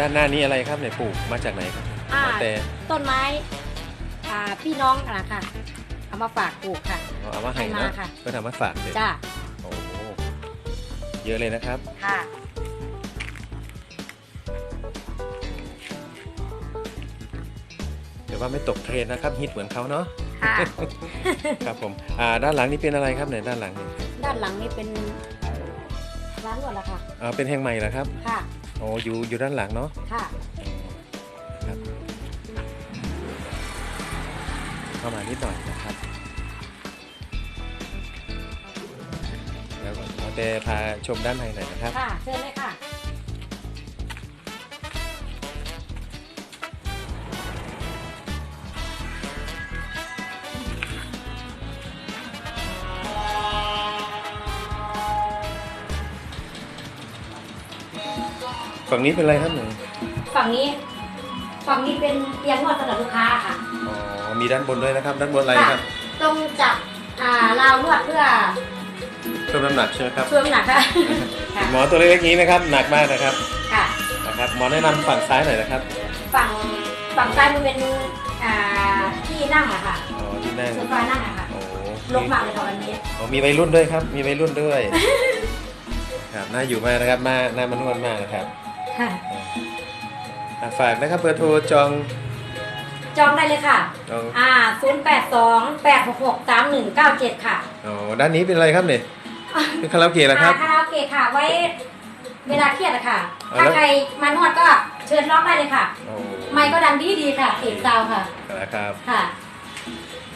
ด้านหน้านี้อะไรครับเนี่ยปลูกมาจากไหนครับอ่า หมอแต่ต้นไม้อ่าพี่น้องกันละค่ะ เอามาฝากปลูกค่ะ เอาเอามาให้ให้นะมาค่ะเพื่อทำมาฝากเลยจ้าโอ้โหเยอะเลยนะครับ ค่ะเดี๋ยวว่าไม่ตกเทรนด์นะครับฮิตเหมือนเขาเนาะ ค่ะ ครับผมอ่าด้านหลังนี่เป็นอะไรครับเนี่ยด้านหลังนี่ด้านหลังนี่เป็นร้านนวดละค่ะอ่าเป็นแห่งใหม่เหรอครับ ค่ะ โอ้อยู่อยู่ด้านหลังเนาะค่ะ ครับเข้ามานิดหน่อยนะครับแล้วก็หมอแต่พาชมด้านในหน่อยนะครับ ค่ะ เชิญเลยค่ะ ฝั่งนี้เป็นอะไรครับหนูฝั่งนี้ ฝั่งนี้เป็นเตียงนวดสำหรับลูกค้าค่ะ อ๋อ มีด้านบนด้วยนะครับ ด้านบนอะไรครับ ตรงจับอ่าราวนวดเพื่อเพิ่มน้ำหนักใช่ไหมครับช่วยน้ำหนักค่ะค่ะหมอตัวเล็กๆนี้นะครับ หนักมากนะครับ ค่ะ นะครับ หมอแนะนำฝั่งซ้ายหน่อยนะครับ ฝั่งฝั่งซ้ายมันเป็นอ่าที่นั่งอะค่ะอ๋อที่นั่งโซฟานั่งอะค่ะ โอ้ลงมากเลยค่ะวันนี้อ๋อมีวัยรุ่นด้วยครับ มีวัยรุ่นด้วย ครับน่าอยู่มากนะครับน่าน่ามานวดมากนะครับค่ะ อะฝากนะครับเบอร์โทรจองจองได้เลยค่ะ จองอ่า 0 8 2 8 6 6 3 1 9 7 ค่ะอ๋อด้านนี้เป็นอะไรครับเนี่ยเป็นคาราโอเกะเหรอครับ อ่าคาราโอเกะค่ะ ไว้เวลาเครียดอะค่ะ เอาถ้าแล้วใครมานวดก็เชิญร้องได้เลยค่ะ โอ้ไมค์ก็ดังดีดีๆค่ะเอกซาวค่ะครับ ค่ะ